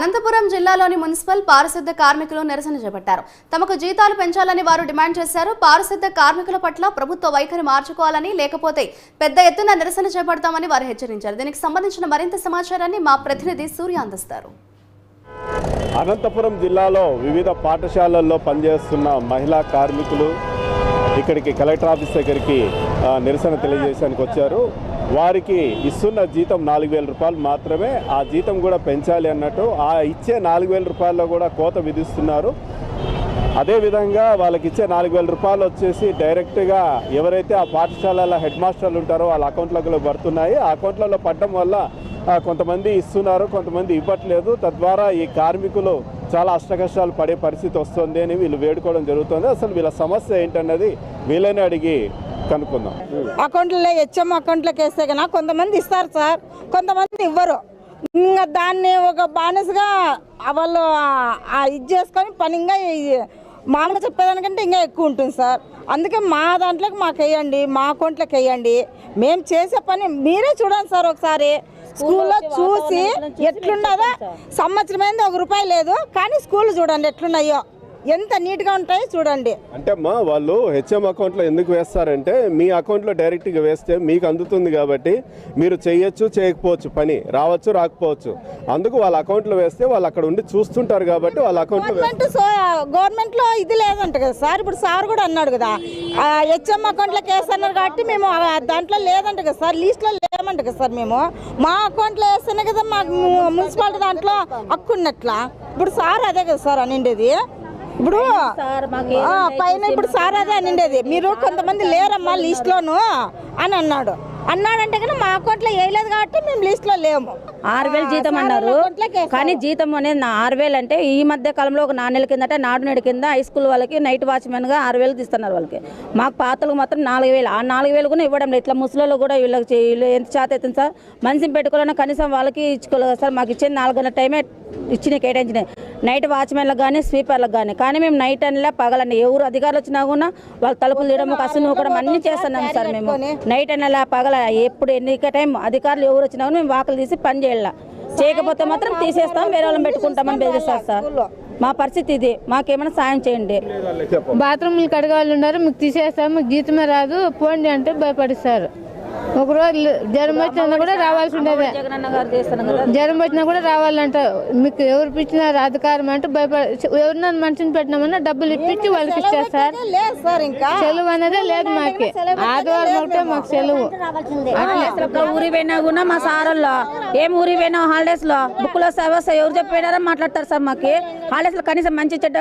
అనంతపురం జిల్లాలోని మున్సిపల్ పారిశుద్ధ కార్మికులు నిరసన చేపట్టారు. తమకు జీతాలు పెంచాలని వారు డిమాండ్ చేశారు. పారిశుద్ధ కార్మికుల పట్ల ప్రభుత్వ వైఖరి మార్చుకోవాలని లేకపోతే పెద్ద ఎత్తున నిరసన చేపడతామని వారు హెచ్చరించారు. దీనికి సంబంధించిన మరింత సమాచారాన్ని మా ప్రతినిధి సూర్య అందిస్తారు. అనంతపురం జిల్లాలో వివిధ పాఠశాలల్లో పనిచేస్తున్న మహిళా కార్మికులు ఇక్కడికి కలెక్టర్ ఆఫీస్ దగ్గరికి నిరసన తెలియజేయడానికి వచ్చారు. వారికి ఇస్తున్న జీతం నాలుగు వేల రూపాయలు మాత్రమే. ఆ జీతం కూడా పెంచాలి అన్నట్టు ఆ ఇచ్చే నాలుగు వేల రూపాయల్లో కూడా కోత విధిస్తున్నారు. అదేవిధంగా వాళ్ళకి ఇచ్చే నాలుగు వేల రూపాయలు వచ్చేసి డైరెక్ట్గా ఎవరైతే ఆ పాఠశాలల హెడ్ మాస్టర్లు ఉంటారో వాళ్ళ అకౌంట్లలో పడుతున్నాయి. ఆ అకౌంట్లలో పడడం వల్ల కొంతమంది ఇస్తున్నారు కొంతమంది ఇవ్వట్లేదు. తద్వారా ఈ కార్మికులు చాలా అష్టకష్టాలు పడే పరిస్థితి వస్తుంది అని వీళ్ళు వేడుకోవడం జరుగుతుంది. అసలు వీళ్ళ సమస్య ఏంటన్నది వీళ్ళని అడిగి కనుక్కుందాం. అకౌంట్లో హెచ్ఎం అకౌంట్లోకి వేస్తే కన్నా కొంతమంది ఇస్తారు సార్. కొంతమంది ఇవ్వరు. ఇంకా దాన్ని ఒక బానిసగా వాళ్ళు ఇది చేసుకొని పని ఇంకా మామూలుగా చెప్పేదానికంటే ఇంకా ఎక్కువ ఉంటుంది సార్. అందుకే మా దాంట్లోకి మాకు వేయండి మా అకౌంట్లోకి వేయండి. మేము చేసే పని మీరే చూడండి సార్ ఒకసారి. స్కూల్లో చూసి ఎట్లున్నదో సంవత్సరం అయింది ఒక రూపాయి లేదు కానీ స్కూల్ చూడండి ఎట్లున్నాయో. ఎంత నీట్గా ఉంటాయో చూడండి. అంటే అమ్మా వాళ్ళు హెచ్ఎం అకౌంట్లో ఎందుకు వేస్తారంటే మీ అకౌంట్లో డైరెక్ట్గా వేస్తే మీకు అందుతుంది కాబట్టి మీరు చేయొచ్చు చేయకపోవచ్చు పని రావచ్చు రాకపోవచ్చు. అందుకు వాళ్ళ అకౌంట్లో వేస్తే వాళ్ళు అక్కడ ఉండి చూస్తుంటారు కాబట్టి వాళ్ళ అకౌంట్లో గవర్నమెంట్ సో గవర్నమెంట్లో ఇది లేదంట కదా సార్ ఇప్పుడు సార్ కూడా అన్నాడు కదా హెచ్ఎం అకౌంట్లో వేస్తున్నారు కాబట్టి మేము దాంట్లో లేదంట కదా సార్ లీస్ట్లో లేమంట కదా సార్ మేము. మా అకౌంట్లో వేస్తేనే కదా మాకు మున్సిపాలిటీ దాంట్లో హక్కు ఉన్నట్లా ఇప్పుడు సార్ అదే కదా సార్ అనిండేది. ఇప్పుడు పైన ఇప్పుడు సార్ అదే అనిండేది. మీరు కొంతమంది లేరమ్మా లిస్ట్ లోను అని అన్నాడు. అన్నాడంటే కదా మా అకౌంట్లో వేయలేదు కాబట్టి మేము లిస్ట్లో లేము. ఆరు వేలు జీతం అన్నారు. కానీ జీతం అనేది నా ఆరు వేలు అంటే ఈ మధ్య కాలంలో ఒక నాలుగు నెలల కిందట నాడు నేడు కింద హై స్కూల్ వాళ్ళకి నైట్ వాచ్మెన్గా ఆరు వేలు తీస్తున్నారు వాళ్ళకి. మాకు పాతలకు మాత్రం నాలుగు వేలు. ఆ నాలుగు వేలు కూడా ఇవ్వడం లేదు. ఇట్లా ముసలిలో కూడా వీళ్ళకి వీళ్ళు ఎంత చేత అవుతుంది సార్? మనిషిని పెట్టుకోవాలన్నా కనీసం వాళ్ళకి ఇచ్చుకోలేదు కదా సార్. మాకు ఇచ్చేది నాలుగు గంటల టైమే ఇచ్చిన కేటాయించినాయి. నైట్ వాచ్మెన్లకు కానీ స్వీపర్లకు కానీ కానీ మేము నైట్ అనిలా పగలండి ఎవరు అధికారులు వచ్చినా కూడా వాళ్ళు తలుపులు తీయడం కసు నూకడం అన్ని చేస్తున్నాం సార్ మేము. నైట్ అనిలా పగల ఎప్పుడు ఎన్నిక టైం అధికారులు ఎవరు వచ్చినా కూడా మేము వాకలు తీసి పని చేయాల. చేయకపోతే మాత్రం తీసేస్తాం వేరే వాళ్ళని పెట్టుకుంటామని బెదిరిస్తారు సార్. మా పరిస్థితి ఇది. మాకేమైనా సాయం చేయండి. బాత్రూమ్లు కడగాళ్ళు ఉన్నారు మీకు తీసేస్తాం మీకు జీతమే రాదు పోండి అంటే భయపడిస్తారు. ఒక రోజు జ్వరం వచ్చినా కూడా రావాల్సి ఉండేదే జ్వరం వచ్చినా కూడా రావాలంట. మీకు ఎవరు ఇచ్చినారు అధికారం అంటే భయపడి ఎవరిన మనిషిని పెట్టినామన్నా డబ్బులు ఇప్పించి వాళ్ళకి ఇచ్చేస్తారు. లేదు సార్ సెలవు అనేది లేదు మాకి. ఆదివారం ఒకటే మాకు సెలవు. ఊరి పోయినా కూడా మా సారోళ్ళు ఏం ఊరి పోయినా హాలిడేస్లో? బుక్లో సవస్ ఎవరు చెప్పినారో మాట్లాడతారు సార్ మాకు. హాలిడేస్లో కనీసం మంచి చెడ్డ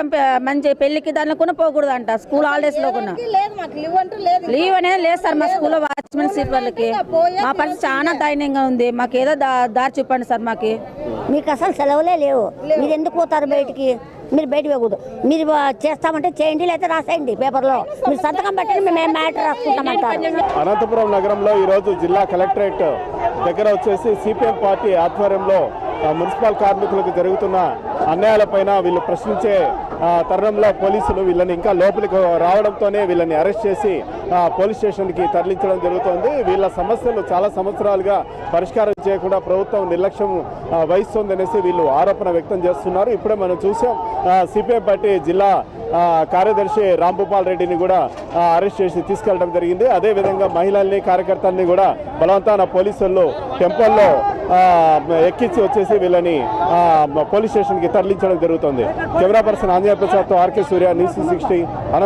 మంచి పెళ్ళికి దానిలో కూడా పోకూడదు అంట స్కూల్ హాలిడేస్లో కూడా. లేదు మాకు. లివ్ అంటూ లేదు లీవ్ అనేది లేదు సార్ మా స్కూల్లో వాచ్మెన్ సీపర్లకి మా పరిస్థితి చాలా దయనీయంగా ఉంది. మాకు ఏదో దారి చూపండి సార్ మాకు. మీకు అసలు సెలవులే లేవు. మీరు ఎందుకు పోతారు బయటికి? మీరు బయట పోకూడదు. మీరు చేస్తామంటే చేయండి లేకపోతే రాసేయండి పేపర్లో. మీరు సంతకం పెట్టండి మేము మ్యాటర్ రాసుకుంటామంటారు. అనంతపురం నగరంలో ఈరోజు జిల్లా కలెక్టరేట్ దగ్గర వచ్చేసి సిపిఎం పార్టీ ఆధ్వర్యంలో మున్సిపల్ కార్మికులకు జరుగుతున్న అన్యాయాలపైన వీళ్ళు ప్రశ్నించే తరుణంలో పోలీసులు వీళ్ళని ఇంకా లోపలికి రావడంతోనే వీళ్ళని అరెస్ట్ చేసి పోలీస్ స్టేషన్కి తరలించడం జరుగుతోంది. వీళ్ళ సమస్యలు చాలా సంవత్సరాలుగా పరిష్కారం చేయకుండా ప్రభుత్వం నిర్లక్ష్యం వహిస్తోందనేసి వీళ్ళు ఆరోపణ వ్యక్తం చేస్తున్నారు. ఇప్పుడే మనం చూసాం సిపిఎం పార్టీ జిల్లా కార్యదర్శి రాంభూపాల్ రెడ్డిని కూడా అరెస్ట్ చేసి తీసుకెళ్ళడం జరిగింది. అదేవిధంగా మహిళల్ని కార్యకర్తల్ని కూడా బలవంతాన పోలీసులు టెంపుల్లో ఎక్కించి వచ్చేసి వీళ్ళని పోలీస్ స్టేషన్కి తరలించడం జరుగుతుంది. కెమెరా పర్సన్ ఆంజనేయ ప్రసాద్తో ఆర్కే సూర్య న్యూస్ సిక్స్టీ